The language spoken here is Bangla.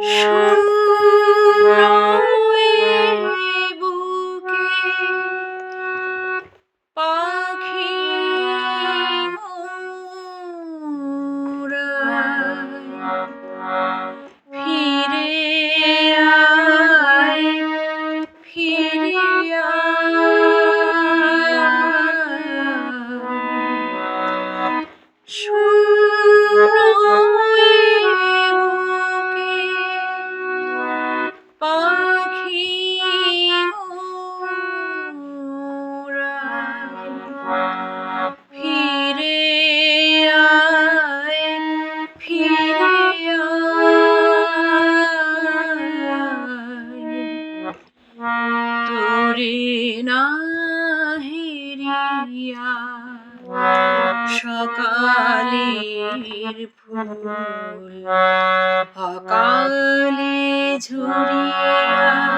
说。কালীর ফুল অকালে ঝুরিয়া